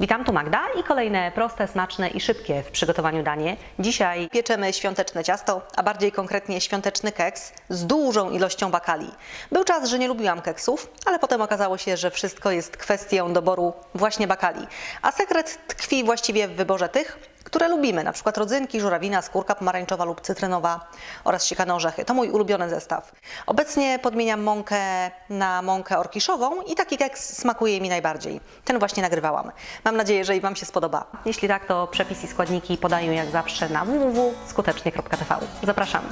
Witam, tu Magda i kolejne proste, smaczne i szybkie w przygotowaniu danie. Dzisiaj pieczemy świąteczne ciasto, a bardziej konkretnie świąteczny keks z dużą ilością bakali. Był czas, że nie lubiłam keksów, ale potem okazało się, że wszystko jest kwestią doboru właśnie bakali. A sekret tkwi właściwie w wyborze tych, które lubimy, na przykład rodzynki, żurawina, skórka pomarańczowa lub cytrynowa oraz siekane orzechy. To mój ulubiony zestaw. Obecnie podmieniam mąkę na mąkę orkiszową i taki keks smakuje mi najbardziej. Ten właśnie nagrywałam. Mam nadzieję, że i Wam się spodoba. Jeśli tak, to przepis i składniki podaję jak zawsze na www.skutecznie.tv. Zapraszam.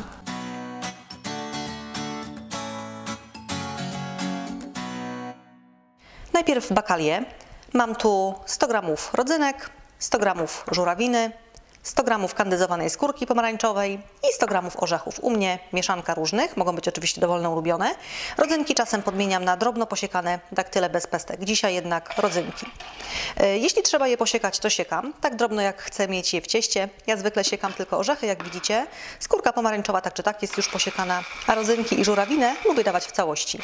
Najpierw bakalie. Mam tu 100 g rodzynek, 100 g żurawiny, 100 g kandyzowanej skórki pomarańczowej i 100 g orzechów. U mnie mieszanka różnych, mogą być oczywiście dowolne ulubione. Rodzynki czasem podmieniam na drobno posiekane daktyle bez pestek. Dzisiaj jednak rodzynki. E, Jeśli trzeba je posiekać, to siekam. Tak drobno jak chcę mieć je w cieście. Ja zwykle siekam tylko orzechy, jak widzicie. Skórka pomarańczowa tak czy tak jest już posiekana, a rodzynki i żurawinę lubię dawać w całości.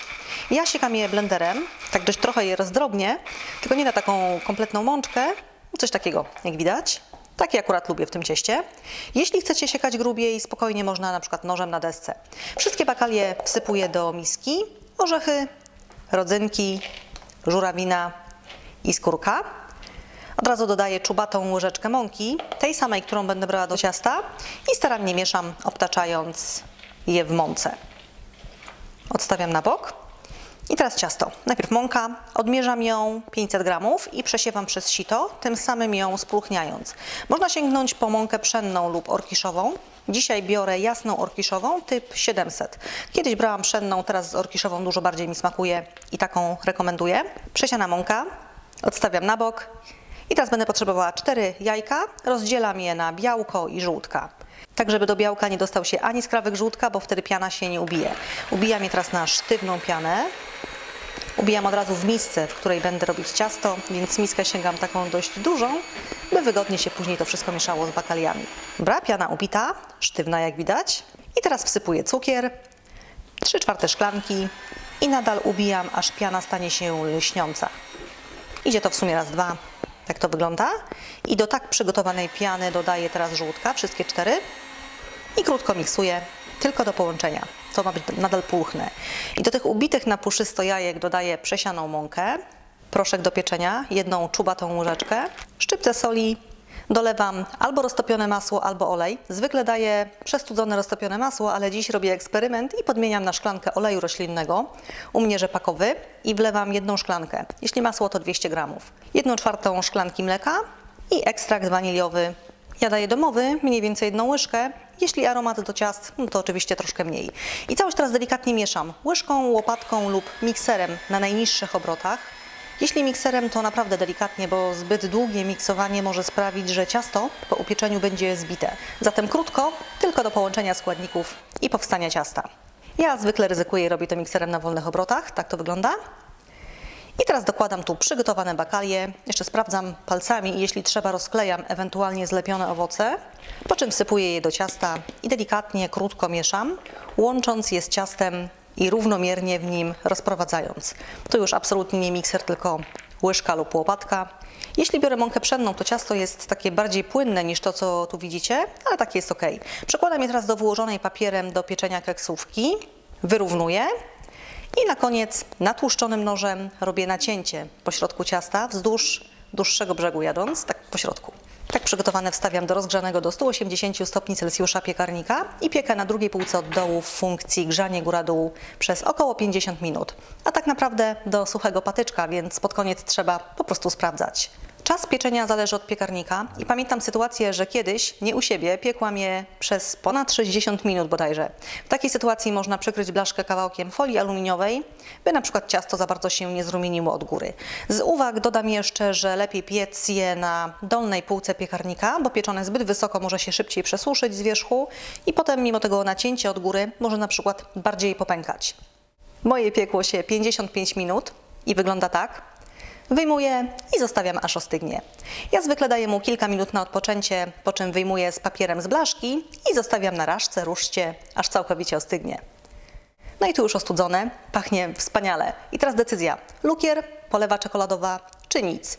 Ja siekam je blenderem, tak dość trochę je rozdrobnię, tylko nie na taką kompletną mączkę, coś takiego, jak widać. Taki akurat lubię w tym cieście. Jeśli chcecie siekać grubiej, spokojnie można na przykład nożem na desce. Wszystkie bakalie wsypuję do miski, orzechy, rodzynki, żurawina i skórka. Od razu dodaję czubatą łyżeczkę mąki, tej samej, którą będę brała do ciasta i starannie mieszam, obtaczając je w mące. Odstawiam na bok. I teraz ciasto. Najpierw mąka, odmierzam ją 500 gramów i przesiewam przez sito, tym samym ją spróchniając. Można sięgnąć po mąkę pszenną lub orkiszową. Dzisiaj biorę jasną orkiszową, typ 700. Kiedyś brałam pszenną, teraz z orkiszową dużo bardziej mi smakuje i taką rekomenduję. Przesiana mąka, odstawiam na bok. I teraz będę potrzebowała 4 jajka, rozdzielam je na białko i żółtka. Tak, żeby do białka nie dostał się ani skrawek żółtka, bo wtedy piana się nie ubije. Ubijam je teraz na sztywną pianę. Ubijam od razu w misce, w której będę robić ciasto, więc miskę sięgam taką dość dużą, by wygodnie się później to wszystko mieszało z bakaliami. Dobra, piana ubita, sztywna jak widać. I teraz wsypuję cukier, 3 czwarte szklanki i nadal ubijam, aż piana stanie się lśniąca. Idzie to w sumie raz, dwa, tak to wygląda. I do tak przygotowanej piany dodaję teraz żółtka, wszystkie cztery i krótko miksuję, tylko do połączenia. To ma być nadal pulchne. I do tych ubitych na puszysto jajek dodaję przesianą mąkę, proszek do pieczenia, jedną czubatą łyżeczkę, szczyptę soli, dolewam albo roztopione masło, albo olej. Zwykle daję przestudzone roztopione masło, ale dziś robię eksperyment i podmieniam na szklankę oleju roślinnego, u mnie rzepakowy i wlewam jedną szklankę. Jeśli masło to 200 gramów. Jedną czwartą szklanki mleka i ekstrakt waniliowy ja daję domowy, mniej więcej jedną łyżkę. Jeśli aromat do ciast, no to oczywiście troszkę mniej. I całość teraz delikatnie mieszam łyżką, łopatką lub mikserem na najniższych obrotach. Jeśli mikserem, to naprawdę delikatnie, bo zbyt długie miksowanie może sprawić, że ciasto po upieczeniu będzie zbite. Zatem krótko, tylko do połączenia składników i powstania ciasta. Ja zwykle ryzykuję i robię to mikserem na wolnych obrotach, tak to wygląda. I teraz dokładam tu przygotowane bakalie, jeszcze sprawdzam palcami i jeśli trzeba rozklejam ewentualnie zlepione owoce, po czym wsypuję je do ciasta i delikatnie, krótko mieszam, łącząc je z ciastem i równomiernie w nim rozprowadzając. Tu już absolutnie nie mikser, tylko łyżka lub łopatka. Jeśli biorę mąkę pszenną, to ciasto jest takie bardziej płynne niż to, co tu widzicie, ale takie jest ok. Przekładam je teraz do wyłożonej papierem do pieczenia keksówki, wyrównuję i na koniec natłuszczonym nożem robię nacięcie po środku ciasta wzdłuż dłuższego brzegu jadąc, tak po środku. Tak przygotowane wstawiam do rozgrzanego do 180 stopni Celsjusza piekarnika i piekę na drugiej półce od dołu w funkcji grzanie góra-dół przez około 50 minut. A tak naprawdę do suchego patyczka, więc pod koniec trzeba po prostu sprawdzać. Czas pieczenia zależy od piekarnika i pamiętam sytuację, że kiedyś, nie u siebie, piekłam je przez ponad 60 minut bodajże. W takiej sytuacji można przykryć blaszkę kawałkiem folii aluminiowej, by na przykład ciasto za bardzo się nie zrumieniło od góry. Z uwag dodam jeszcze, że lepiej piec je na dolnej półce piekarnika, bo pieczone zbyt wysoko może się szybciej przesuszyć z wierzchu i potem mimo tego nacięcie od góry może na przykład bardziej popękać. Moje piekło się 55 minut i wygląda tak. Wyjmuję i zostawiam aż ostygnie. Ja zwykle daję mu kilka minut na odpoczęcie, po czym wyjmuję z papierem z blaszki i zostawiam na raszce, ruszcie, aż całkowicie ostygnie. No i tu już ostudzone, pachnie wspaniale. I teraz decyzja, lukier, polewa czekoladowa czy nic.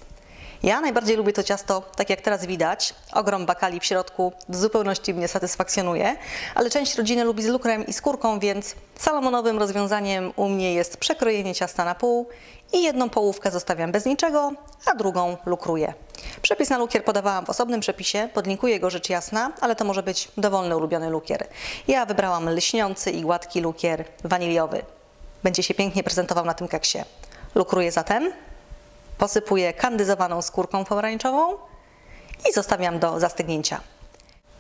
Ja najbardziej lubię to ciasto, tak jak teraz widać. Ogrom bakali w środku w zupełności mnie satysfakcjonuje, ale część rodziny lubi z lukrem i skórką, więc salomonowym rozwiązaniem u mnie jest przekrojenie ciasta na pół i jedną połówkę zostawiam bez niczego, a drugą lukruję. Przepis na lukier podawałam w osobnym przepisie, podlinkuję go rzecz jasna, ale to może być dowolny ulubiony lukier. Ja wybrałam lśniący i gładki lukier waniliowy. Będzie się pięknie prezentował na tym keksie. Lukruję zatem, posypuję kandyzowaną skórką pomarańczową i zostawiam do zastygnięcia.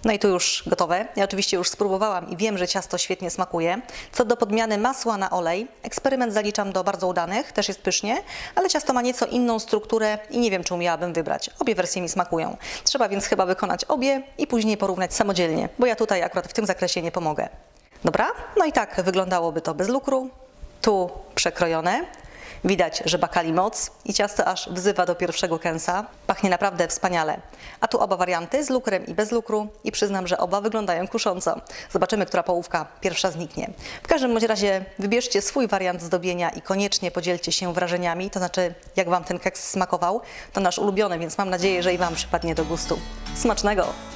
No i tu już gotowe. Ja oczywiście już spróbowałam i wiem, że ciasto świetnie smakuje. Co do podmiany masła na olej, eksperyment zaliczam do bardzo udanych, też jest pysznie, ale ciasto ma nieco inną strukturę i nie wiem, czy umiałabym wybrać. Obie wersje mi smakują. Trzeba więc chyba wykonać obie i później porównać samodzielnie, bo ja tutaj akurat w tym zakresie nie pomogę. Dobra? No i tak wyglądałoby to bez lukru. Tu przekrojone. Widać, że bakali moc i ciasto aż wzywa do pierwszego kęsa. Pachnie naprawdę wspaniale. A tu oba warianty z lukrem i bez lukru i przyznam, że oba wyglądają kusząco. Zobaczymy, która połówka pierwsza zniknie. W każdym bądź razie wybierzcie swój wariant zdobienia i koniecznie podzielcie się wrażeniami, to znaczy jak Wam ten keks smakował. To nasz ulubiony, więc mam nadzieję, że i Wam przypadnie do gustu. Smacznego!